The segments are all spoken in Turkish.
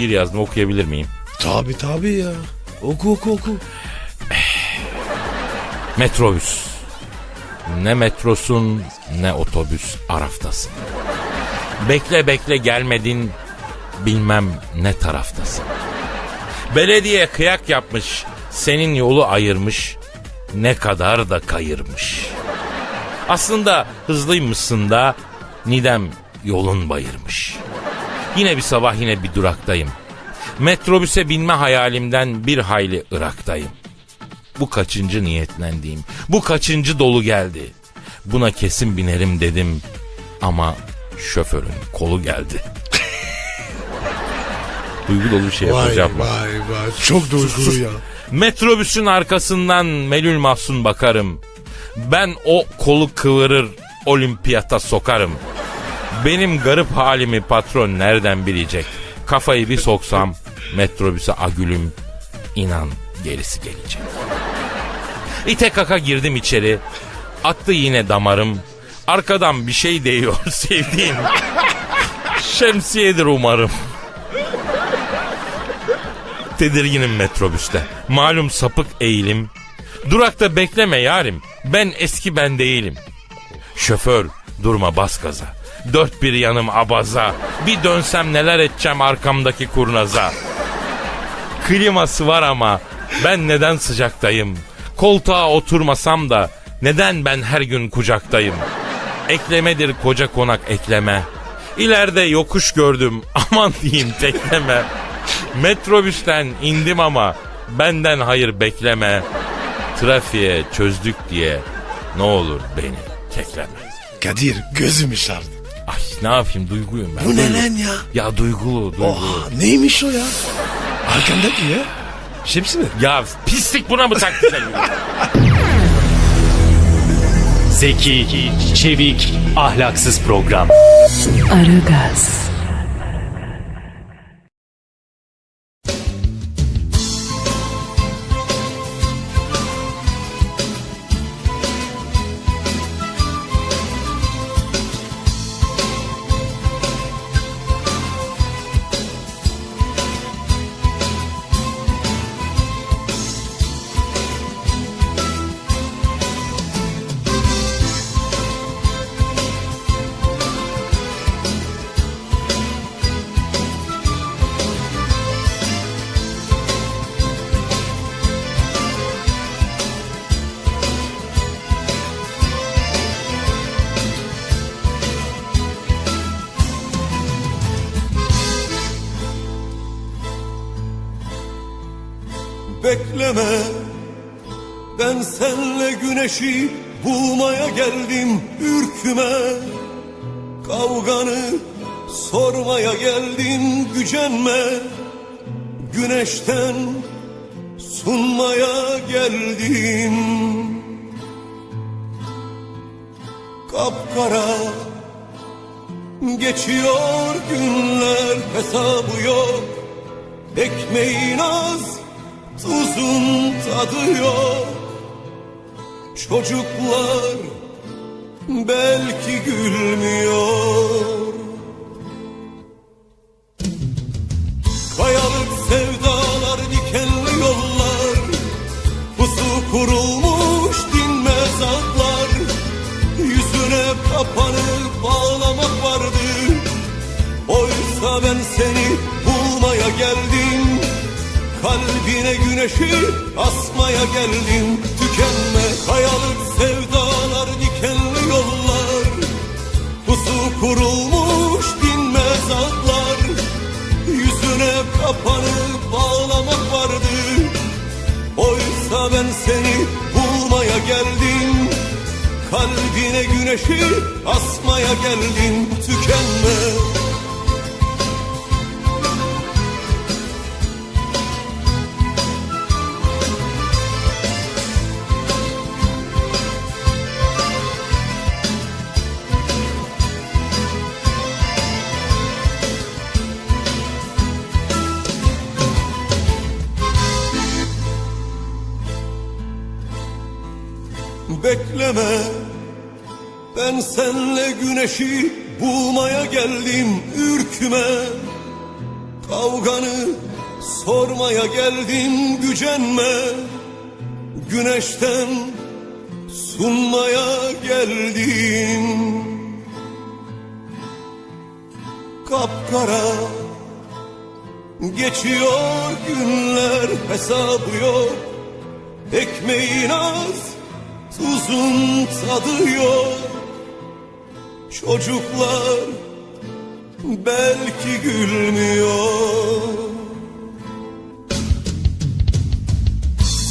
bir yazdım okuyabilir miyim? Tabi tabi ya. Oku oku oku. Metrobüs. Ne metrosun ne otobüs araftasın. Bekle bekle gelmedin bilmem ne taraftasın. Belediye kıyak yapmış senin yolu ayırmış ne kadar da kayırmış. Aslında hızlıymışsın da nidem yolun bayırmış. Yine bir sabah yine bir duraktayım. Metrobüse binme hayalimden bir hayli Irak'tayım. Bu kaçıncı niyetlendiğim, bu kaçıncı dolu geldi. Buna kesin binerim dedim ama şoförün kolu geldi. Duygu dolu bir şey Vay yapacağım. vay vay. Çok duygulu ya. Metrobüsün arkasından melül mahzun bakarım. Ben o kolu kıvırır olimpiyata sokarım. Benim garip halimi patron nereden bilecek? Kafayı bir soksam metrobüse agülüm inan gerisi gelecek. İte kaka girdim içeri. Attı yine damarım. Arkadan bir şey değiyor sevdiğim. Şemsiyedir umarım. Tedirginim metrobüste. Malum sapık eğilim. Durakta bekleme yarim. Ben eski ben değilim. Şoför durma bas gaza. Dört bir yanım abaza. Bir dönsem neler edeceğim arkamdaki kurnaza. Kliması var ama ben neden sıcaktayım? Koltuğa oturmasam da neden ben her gün kucaktayım? Eklemedir koca konak ekleme. İleride yokuş gördüm aman diyeyim tekleme. Metrobüsten indim ama benden hayır bekleme. Trafiğe çözdük diye ne olur beni kekleme. Kadir gözüm işardı. Ay ne yapayım duyguyum ben. Bu ne lan ya? Ya duygulu duygulu. Oha neymiş o ya? Arkandaki ya. Şemsi mi? Ya pislik buna mı taktın? Zeki, çevik, ahlaksız program. Aragaz, Bekleme. Ben senle güneşi bulmaya geldim ürküme. Kavganı sormaya geldim gücenme. Güneşten sunmaya geldim. Kapkara Geçiyor günler hesabı yok. Ekmeğin az, tuzun tadı yok Çocuklar belki gülmüyor. Kayalık sevdalar, dikenli yollar. Pusu kurulmuş dinmez atlar Yüzüne kapanıp ağlamak vardı Oysa ben seni bulmaya geldim Kalbine güneşi asmaya geldim. Tükenme kayalık sevdalar dikenli yollar. Pusu kurulmuş dinmez atlar Yüzüne kapanıp ağlamak vardı. Oysa ben seni bulmaya geldim. Kalbine güneşi asmaya geldim. Tükenme Bekleme. Ben senle güneşi bulmaya geldim ürküme. Kavganı sormaya geldim gücenme. Güneşten sunmaya geldim. Kapkara geçiyor günler hesabı yok. Ekmeğin az tuzun tadı yok Çocuklar belki gülmüyor.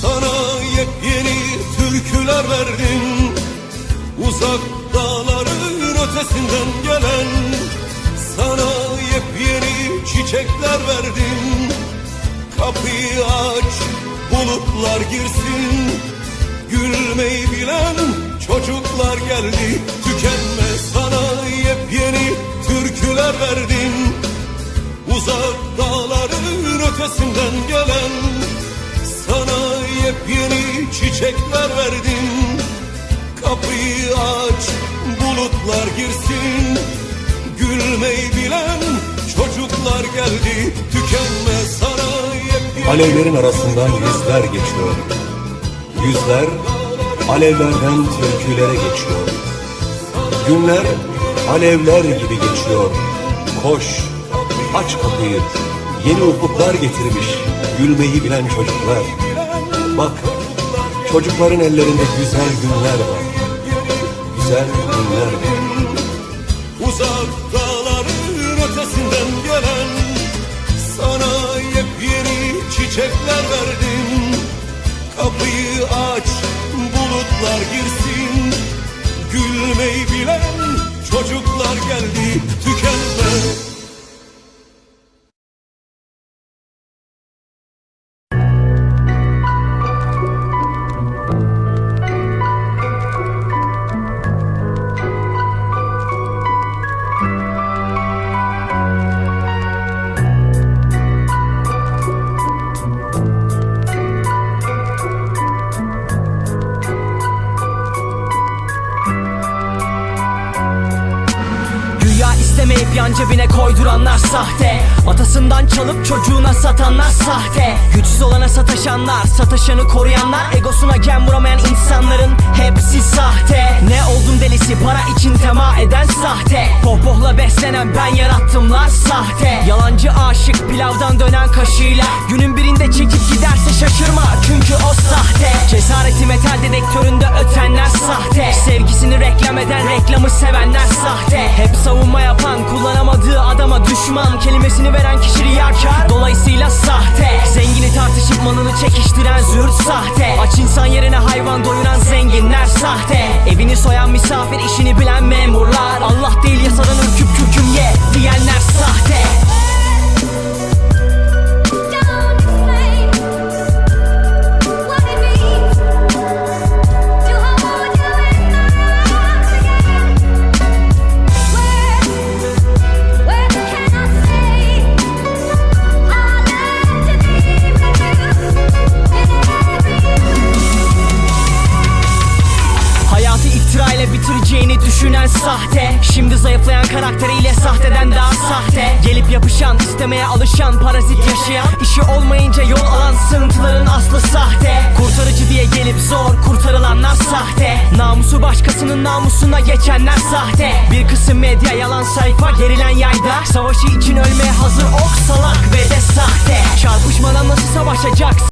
Sana yepyeni türküler verdim. Uzak dağların ötesinden gelen Sana yepyeni çiçekler verdim. Kapıyı aç bulutlar girsin Gülmeyi bilen çocuklar geldi. Tükenme sana yepyeni türküler verdim Uzak dağların ötesinden gelen Sana yepyeni çiçekler verdim Kapıyı aç bulutlar girsin. Gülmeyi bilen çocuklar geldi. Tükenme sana yepyeni Alevlerin arasından yüzler geçiyor. Yüzler alevlerden türkülere geçiyor. Günler alevler gibi geçiyor. Koş, aç kapıyı. Yeni ufuklar getirmiş gülmeyi bilen çocuklar. Bak, çocukların ellerinde güzel günler var. Güzel günler var. Uzak dağların ötesinden gelen Sana yepyeni çiçekler verdim Kapıyı aç bulutlar girsin. Gülmeyi bilen çocuklar geldi tükenme İstemeyip yan cebine koyduranlar sahte. Atasından çalıp çocuğuna satanlar sahte. Güçsüz olana sataşanlar Sataşanı koruyanlar Egosuna gem vuramayan insanların Hepsi sahte. Ne oldum delisi para için tema eden sahte. Pohpohla beslenen ben yarattımlar sahte. Yalancı aşık pilavdan dönen kaşığıyla Günün birinde çekip giderse şaşırma Çünkü o sahte. Cesareti metal dedektöründe ötenler sahte. Sevgisini reklam eden reklamı sevenler sahte düşman Kelimesini veren kişi riyakar. Dolayısıyla sahte. Zengini tartışıp malını çekiştiren zürt sahte. Aç insan yerine hayvan doyuran zenginler sahte. Evini soyan misafir işini bilen memurlar. Allah değil yasadan ürküp kürküm ye diyenler alışan, parazit yaşayan işi olmayınca yol alan sığıntıların aslı sahte. Kurtarıcı diye gelip zor kurtarılanlar sahte. Namusu başkasının namusuna geçenler sahte. Bir kısım medya yalan sayfa gerilen yayda. Savaşı için ölmeye hazır ok salak ve de sahte. Çarpışmadan nasıl savaşacak